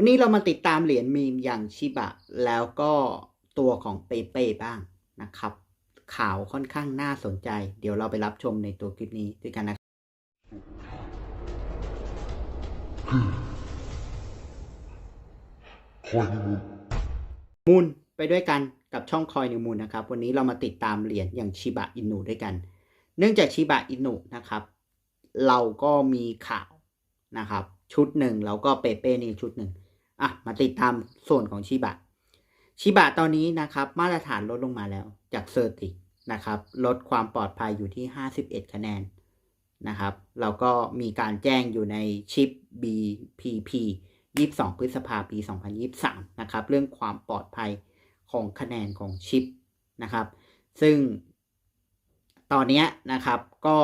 วันนี้เรามาติดตามเหรียญมีมอย่างชิบะ แล้วก็ตัวของเปเป้บ้างนะครับ ข่าวค่อนข้างน่าสนใจ เดี๋ยวเราไปรับชมในตัวคลิปนี้ด้วยกันนะคอยนิมูลมูลไปด้วยกันกับช่องคอยนิวมูลนะครับ วันนี้เรามาติดตามเหรียญอย่างชิบะอินุด้วยกัน เนื่องจากชิบะอินุนะครับ เราก็มีข่าวนะครับชุดหนึ่งแล้วก็เปเป้นี่ชุดหนึ่ง อะมาติดตามส่วนของชิบะชิบะตอนนี้นะครับ มาตรฐานลดลงมาแล้วจากเซอร์ตินะครับ ลดความปลอดภัยอยู่ที่ 51 คะแนนนะครับแล้วก็มีการแจ้งอยู่ในชิป BPP 22 พฤษภาปี 2023 นะครับ เรื่องความปลอดภัยของคะแนนของชิปนะครับ ซึ่งตอนนี้นะครับก็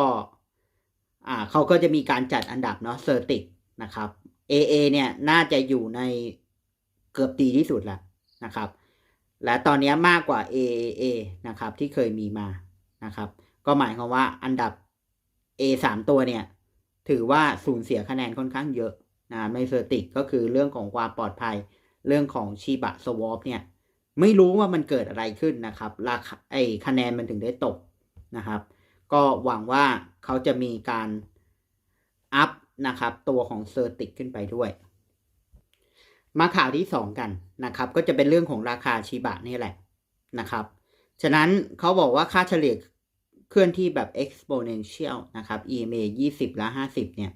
เขาก็จะมีการจัดอันดับเนาะเซอร์ติกนะครับ AA เนี่ยน่าจะอยู่ในเกือบดีที่สุดแล้วนะครับ และตอนนี้มากกว่า AAA นะครับที่เคยมีมานะครับ ก็หมายความว่าอันดับ A 3ตัวเนี่ยถือว่าสูญเสียคะแนนค่อนข้างเยอะนะไม่เซอร์ติกก็คือเรื่องของความปลอดภัยเรื่องของชีบะสวอปเนี่ยไม่รู้ว่ามันเกิดอะไรขึ้นนะครับ ราคาไอคะแนนมันถึงได้ตกนะครับ ก็หวังว่าเขาจะมีการอัพ นะครับ ตัวของเซอร์ติกขึ้นไปด้วย มาข่าวที่ 2 กันนะครับ ก็จะเป็นเรื่องของราคาชิบะนี่แหละนะครับ ฉะนั้นเขาบอกว่าค่าเฉลี่ยเคลื่อนที่แบบ exponential นะครับ EMA 20 และ 50 เนี่ย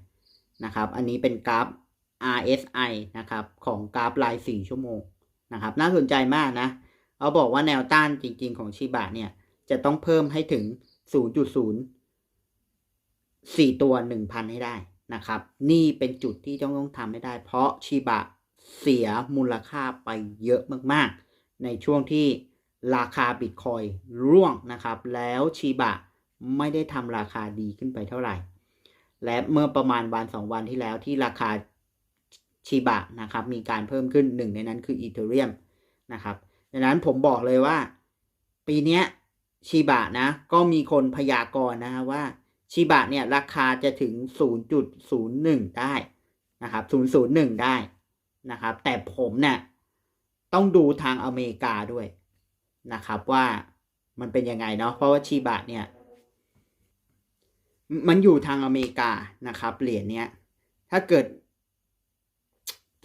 นะครับ อันนี้เป็นกราฟ RSI นะครับ ของกราฟราย 4 ชั่วโมงนะครับ น่าสนใจมากนะเขาบอกว่าแนวต้านจริง ๆ ของชิบะเนี่ย จะต้องเพิ่มให้ถึง 0.04 ตัว 1,000 ให้ได้ นะครับ นี่เป็นจุดที่ต้องต้องทำให้ได้ เพราะชิบะเสียมูลค่าไปเยอะมากๆ ในช่วงที่ราคาบิตคอยร่วงนะครับ แล้วชิบะไม่ได้ทำราคาดีขึ้นไปเท่าไหร่ และเมื่อประมาณวันสองวันที่แล้วที่ราคาชิบะนะครับ มีการเพิ่มขึ้นหนึ่งในนั้นคืออีเทเรียมนะครับดังนั้นผมบอกเลยว่า ปีนี้ชิบะนะ ก็มีคนพยากรณ์นะฮะว่า ชิบะเนี่ยราคาจะถึง 0.01 ได้นะครับ 001 ได้นะครับ แต่ผมเนี่ยต้องดูทางอเมริกาด้วยนะครับว่ามันเป็นยังไงเนาะเพราะว่าชิบะเนี่ย มันอยู่ทางอเมริกานะครับ เหรียญเนี้ย ถ้าเกิด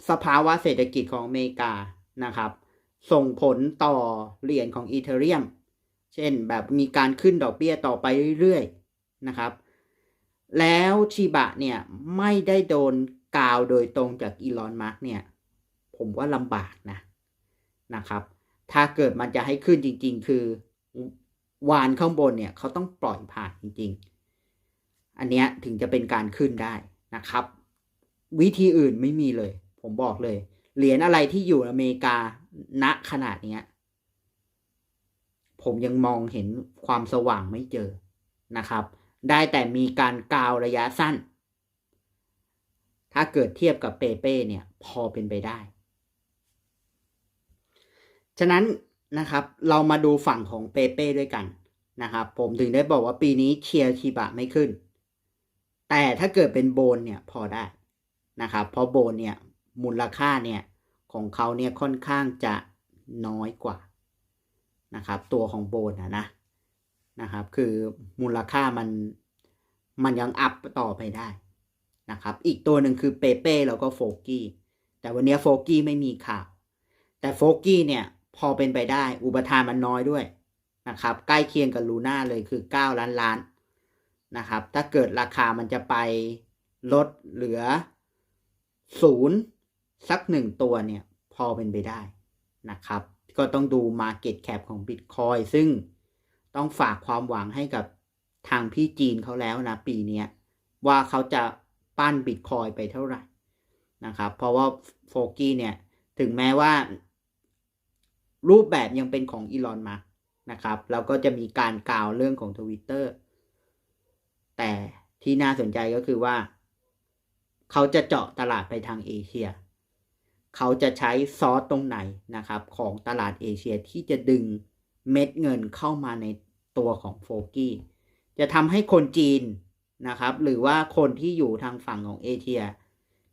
สภาวะเศรษฐกิจของอเมริกานะครับ ส่งผลต่อเหรียญของอีเทเรียม เช่นแบบมีการขึ้นดอกเบี้ยต่อไปเรื่อยๆ นะครับ แล้วชิบะเนี่ยไม่ได้โดนกาวโดยตรงจากอีลอนมาร์กเนี่ย ผมว่าลำบากนะนะครับ ถ้าเกิดมันจะให้ขึ้นจริง ๆ คือวานข้างบนเนี่ยเขาต้องปล่อยผ่านจริง ๆ อันเนี้ยถึงจะเป็นการขึ้นได้นะครับ วิธีอื่นไม่มีเลย ผมบอกเลย เหรียญอะไรที่อยู่อเมริกาณขนาดเนี้ยผมยังมองเห็นความสว่างไม่เจอนะครับ ได้แต่มีการกาวระยะสั้น ถ้าเกิดเทียบกับเปเป้เนี่ยพอเป็นไปได้ ฉะนั้นนะครับเรามาดูฝั่งของเปเป้ด้วยกันนะครับผมถึงได้บอกว่าปีนี้เชียร์ชิบะไม่ขึ้น แต่ถ้าเกิดเป็นโบนเนี่ยพอได้นะครับเพราะโบนเนี่ยมูลค่าเนี่ยของเขาเนี่ยค่อนข้างจะน้อยกว่านะครับตัวของโบนนะนะ นะครับ คือมูลค่ามันมันยังอัพต่อไปได้นะครับ อีกตัวหนึ่งคือเปเป้แล้วก็โฟกี้ แต่วันนี้โฟกี้ไม่มีข่าว แต่โฟกี้เนี่ยพอเป็นไปได้อุปทานมันน้อยด้วยนะครับ ใกล้เคียงกับลูน่าเลยคือ 9 ล้านล้านนะครับ ถ้าเกิดราคามันจะไปลดเหลือศูนย์สักหนึ่งตัวเนี่ย พอเป็นไปได้นะครับ ก็ต้องดู Market Cap ของ Bitcoin ซึ่ง ต้องฝากความหวังให้กับทางพี่จีนเขาแล้วนะปีนี้ว่าเขาจะปั้น Bitcoin ไปเท่าไหร่นะครับ เพราะว่าโฟกี้เนี่ย ถึงแม้ว่า รูปแบบยังเป็นของอีลอนมานะครับ แล้วก็จะมีการกล่าวเรื่องของ Twitter แต่ที่น่าสนใจก็คือว่า เขาจะเจาะตลาดไปทางเอเชีย เขาจะใช้ซอสตรงไหนนะครับ ของตลาดเอเชียที่จะดึง เม็ดเงินเข้ามาในตัวของโฟกี้จะทำให้คนจีนนะครับ หรือว่าคนที่อยู่ทางฝั่งของเอเชีย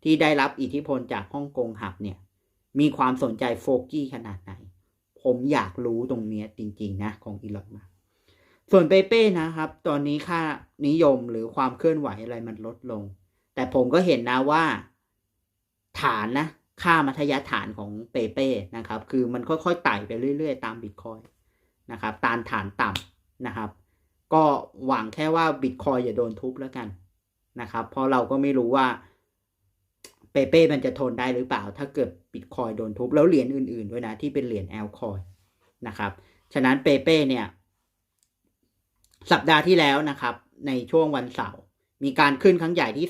ที่ได้รับอิทธิพลจากฮ่องกงหับเนี่ย มีความสนใจโฟกี้ขนาดไหน ผมอยากรู้ตรงนี้จริง ๆ นะ ของอีลอนมาส่วนเปเป้นะครับ ตอนนี้ค่านิยมหรือความเคลื่อนไหวอะไรมันลดลง แต่ผมก็เห็นนะว่า ฐานนะ ค่ามัธยฐานของเปเป้นะครับ คือมันค่อยๆไต่ไปเรื่อย ๆ ตามบิตคอยน นะครับตามฐานต่ำนะครับ ก็หวังแค่ว่าบิตคอยอย่าโดนทุบแล้วกันนะครับ เพราะเราก็ไม่รู้ว่าเปเป้มันจะทนได้หรือเปล่า ถ้าเกิดบิตคอยโดนทุบ แล้วเหรียญอื่นๆด้วยนะที่เป็นเหรียญแอลคอยนะครับ ฉะนั้นเปเป้เนี่ย สัปดาห์ที่แล้วนะครับ ในช่วงวันเสาร์มีการขึ้นครั้งใหญ่ที่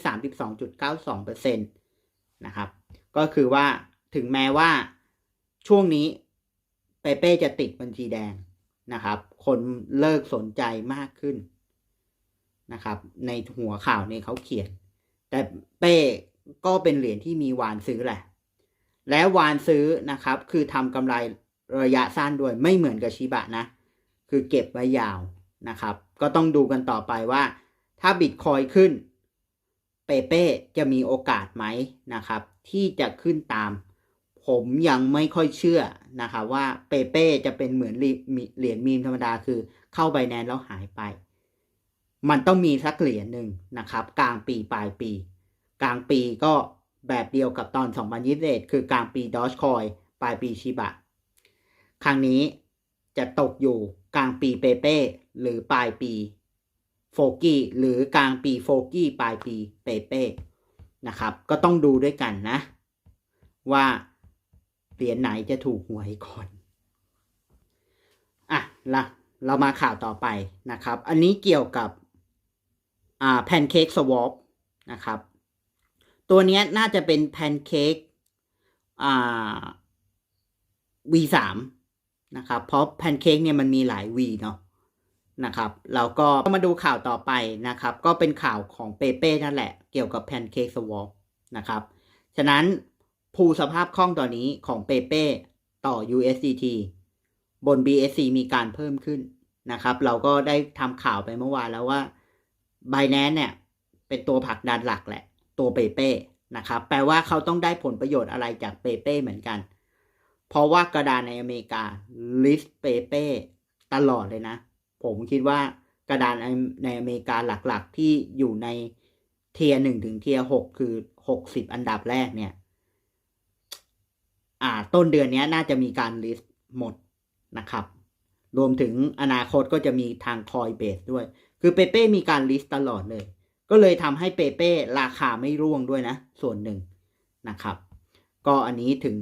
32.92%นะครับ ก็คือว่าถึงแม้ว่าช่วงนี้เปเป้จะติดบัญชีแดง นะครับ คนเลิกสนใจมากขึ้นนะครับ ในหัวข่าวเนี่ยเขาเขียน แต่เป้ก็เป็นเหรียญที่มีวานซื้อแหละ และวานซื้อนะครับ คือทำกำไรระยะสั้นด้วยไม่เหมือนกับชิบะนะ คือเก็บไว้ยาวนะครับ ก็ต้องดูกันต่อไปว่า ถ้าบิตคอยขึ้น เปเป้จะมีโอกาสไหมนะครับ ที่จะขึ้นตาม ผมยังไม่ค่อยเชื่อนะครับว่าเปเป้จะเป็นเหมือนเหรียญมีมธรรมดาคือเข้าไปแนนแล้วหายไป มันต้องมีสักเหรียญหนึ่งนะครับ กลางปีปลายปี กลางปีก็แบบเดียวกับตอน 2021 คือกลางปีดอชคอยปลายปีชิบะ ครั้งนี้จะตกอยู่กลางปีเปเป้หรือปลายปีโฟกี้หรือกลางปีโฟกี้ปลายปีเปเป้นะครับ ก็ต้องดูด้วยกันนะ ว่า เหรียญไหนจะถูกหวยก่อนอะละเรามาข่าวต่อไปนะครับ อันนี้เกี่ยวกับอ่าแพนเค้กสวอปนะครับ ตัวนี้น่าจะเป็นแพนเค้กอ่า V3 นะครับ เพราะแพนเค้กเนี่ยมันมีหลาย V เนาะนะครับเราก็มาดูข่าวต่อไปนะครับ ก็เป็นข่าวของเปเป้นั่นแหละ เกี่ยวกับแพนเค้กสวอปนะครับ ฉะนั้น ภูสภาพคล่องตอนนี้ของเปเป้ต่อ USDT บน BSC มีการเพิ่มขึ้นนะครับ เราก็ได้ทำข่าวไปเมื่อวานแล้วว่า Binance เนี่ย เป็นตัวผลักดันหลักแหละ ตัวเปเป้นะครับ แปลว่าเขาต้องได้ผลประโยชน์อะไรจากเปเป้เหมือนกัน เพราะว่ากระดานในอเมริกา list เปเป้ตลอดเลยนะ ผมคิดว่ากระดานในอเมริกาหลักๆ ที่อยู่ในเทียหนึ่งถึงเทียหกคือหกสิบอันดับแรกเนี่ย อ่าต้นเดือนนี้น่าจะมีการลิสต์หมดนะครับ รวมถึงอนาคตก็จะมีทางคอยเบสด้วย คือเปเป้มีการลิสต์ตลอดเลย ก็เลยทำให้เปเป้ราคาไม่ร่วงด้วยนะ ส่วนหนึ่งนะครับ ก็อันนี้ถึง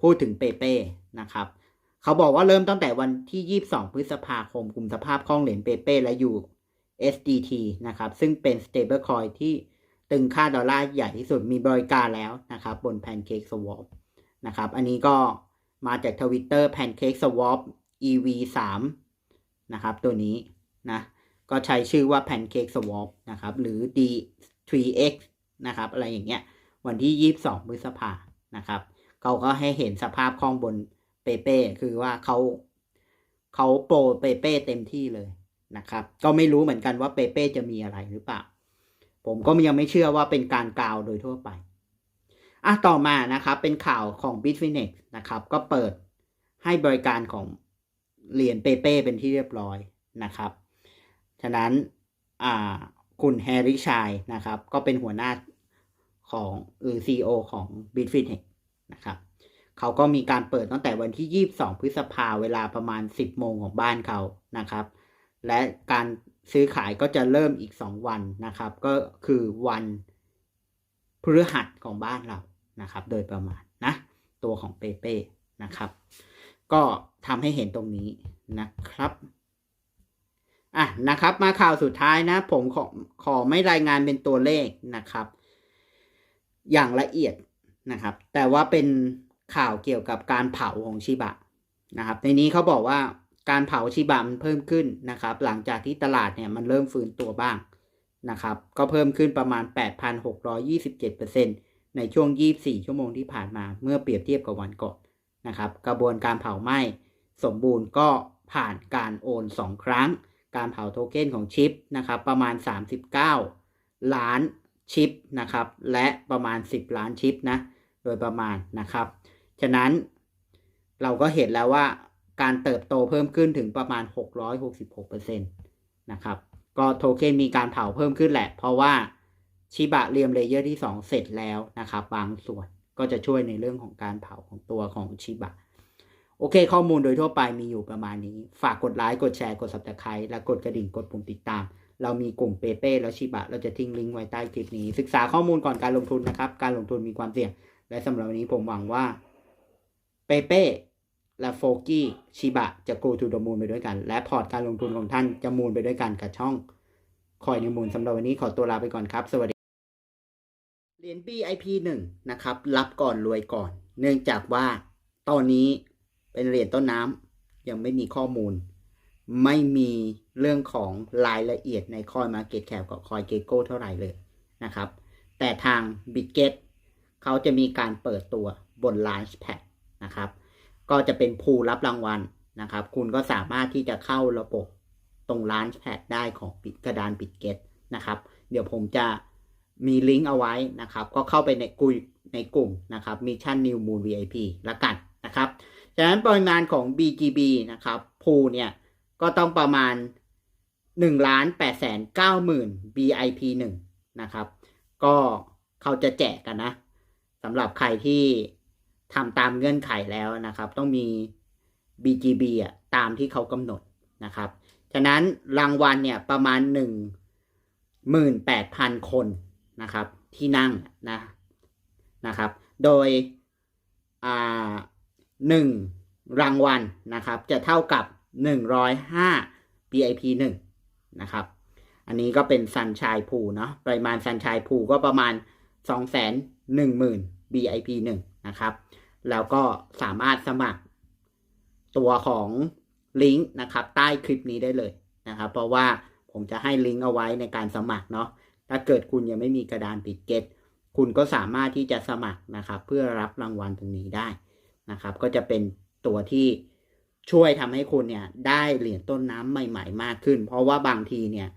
พูดถึงเปเป้นะครับเขาบอกว่าเริ่มตั้งแต่วันที่ 22 พฤษภาคมกลุ่มสภาพคล่องเหรียญเปเป้และอยู่ SDT นะครับ ซึ่งเป็น stablecoin ที่ตึงค่าดอลลาร์ใหญ่ที่สุดมีบริการแล้วนะครับ บน Pancake Swap นะครับ อันนี้ก็มาจากทวิตเตอร์ Pancake Swap EV 3นะครับ ตัวนี้นะ ก็ใช้ชื่อว่า Pancake Swap นะครับ หรือ D3X นะครับ อะไรอย่างเงี้ย วันที่ 22พฤษภานะครับ เขาก็ให้เห็นสภาพคล่องบนเปเป้คือว่าเขาเขาโปรเปเป้เต็มที่เลยนะครับ ก็ไม่รู้เหมือนกันว่าเปเป้จะมีอะไรหรือเปล่า ผมก็ยังไม่เชื่อว่าเป็นการกาวโดยทั่วไป อะต่อมานะครับเป็นข่าวของ Bitfinex นะครับก็เปิดให้บริการของเหรียญเปเป้เป็นที่เรียบร้อยนะครับ ฉะนั้นอ่าคุณแฮร์รี่ชัยนะครับ ก็เป็นหัวหน้าของหรือ CEO ของ Bitfinex นะครับเขาก็มีการเปิดตั้งแต่วันที่ 22 พฤษภาเวลาประมาณ 10 โมงของบ้านเขานะครับ และการซื้อขายก็จะเริ่มอีก 2 วันนะครับ ก็คือวันพฤหัสของบ้านเรา นะครับ โดยประมาณนะ ตัวของเปเป้นะครับ ก็ทำให้เห็นตรงนี้นะครับอะนะครับ มาข่าวสุดท้ายนะ ผมขอขอไม่รายงานเป็นตัวเลขนะครับ อย่างละเอียดนะครับ แต่ว่าเป็นข่าวเกี่ยวกับการเผาของชิบะนะครับ ในนี้เขาบอกว่าการเผาชิบะมันเพิ่มขึ้นนะครับ หลังจากที่ตลาดเนี่ยมันเริ่มฟื้นตัวบ้างนะครับ ก็เพิ่มขึ้นประมาณ 8,627% ในช่วง 24 ชั่วโมงที่ผ่านมาเมื่อเปรียบเทียบกับวันก่อนนะครับ กระบวนการเผาไหม้สมบูรณ์ก็ผ่านการโอน 2 ครั้ง การเผาโทเค็นของชิปนะครับประมาณ 39 ล้านชิปนะครับ และประมาณ 10 ล้านชิปนะโดยประมาณนะครับ ฉะนั้นเราก็เห็นแล้วว่าการเติบโตเพิ่มขึ้นถึงประมาณ 666%นะครับ ก็โทเค็นมีการเผาเพิ่มขึ้นแหละ เพราะว่า ชิบะเรียมเลเยอร์ที่ 2 เสร็จแล้วนะครับบางส่วนก็จะช่วยในเรื่องของการเผาของตัวของชิบะ โอเค ข้อมูลโดยทั่วไปมีอยู่ประมาณนี้ ฝากกดไลค์กดแชร์กด subscribe และกดกระดิ่งกดปุ่มติดตาม เรามีกลุ่มเปเป้แล้วชิบะ เราจะทิ้งลิงก์ไว้ใต้คลิปนี้ ศึกษาข้อมูลก่อนการลงทุนนะครับ การลงทุนมีความเสี่ยง และสำหรับวันนี้ผมหวังว่าเปเป้และโฟกี้ชิบะจะ go to the moon ไปด้วยกัน และพอร์ตการลงทุนของท่านจะมูนไปด้วยกันกับช่องคอยนิมูลสำหรับวันนี้ขอตัวลาไปก่อนครับ สวัสดี เหรียญ BIP 1นะครับ รับก่อนรวยก่อน เนื่องจากว่าตอนนี้เป็นเหรียญต้นน้ำยังไม่มีข้อมูล ไม่มีเรื่องของรายละเอียดในคอย Market Cap กับคอยเกโก้เท่าไหร่เลยนะครับ แต่ทาง b i t g e t เขาจะมีการเปิดตัวบน Launchpad นะครับ ก็จะเป็นภูรับรางวัลนะครับ คุณก็สามารถที่จะเข้าระบบตรง Launchpad ได้ของปิดกระดาน b i t g e t นะครับ เดี๋ยวผมจะ มีลิงก์เอาไว้นะครับ ก็เข้าไปในกุยในกลุ่มนะครับ Mission New Moon VIP ละกันนะครับฉะนั้นปริมาณของ BGB นะครับพูเนี่ย ก็ต้องประมาณ1ล้าน8แสน9หมื่น BIP 1นะครับ ก็เขาจะแจกกันนะสำหรับใครที่ทำตามเงื่อนไขแล้วนะครับ ต้องมี BGB อะตามที่เขากำหนดนะครับ ฉะนั้นรางวัลเนี่ยประมาณ 18,000 คน นะครับ ที่นั่งนะนะครับ โดยหนึ่งรางวัลนะครับ จะเท่ากับ105 BIP 1นะครับ อันนี้ก็เป็นซันช n ยพูเนาะปริมาณซันช n ยพูก็ประมาณ210,000 BIP 1นะครับ แล้วก็สามารถสมัครตัวของลิงก์นะครับ ใต้คลิปนี้ได้เลยนะครับ เพราะว่าผมจะให้ลิงก์เอาไว้ในการสมัครเนาะ ถ้าเกิดคุณยังไม่มีกระดานปิดเก็ตคุณก็สามารถที่จะสมัครนะครับ เพื่อรับรางวัลตรงนี้ได้นะครับ ก็จะเป็นตัวที่ช่วยทำให้คุณเนี่ยได้เหรียญต้นน้ำใหม่ ๆ มากขึ้น เพราะว่าบางทีเนี่ย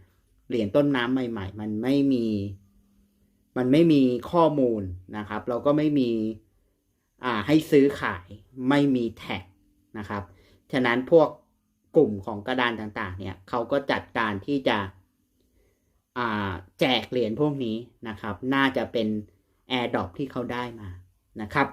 เหรียญต้นน้ำใหม่ ๆ มันไม่มี มันไม่มีข้อมูลนะครับ เราก็ไม่มีอ่าให้ซื้อขายไม่มีแท็กนะครับ ฉะนั้นพวกกลุ่มของกระดานต่างๆ เนี่ยเขาก็จัดการที่จะ แจกเหรียญพวกนี้นะครับ น่าจะเป็น AirDrop ที่เขาได้มานะครับ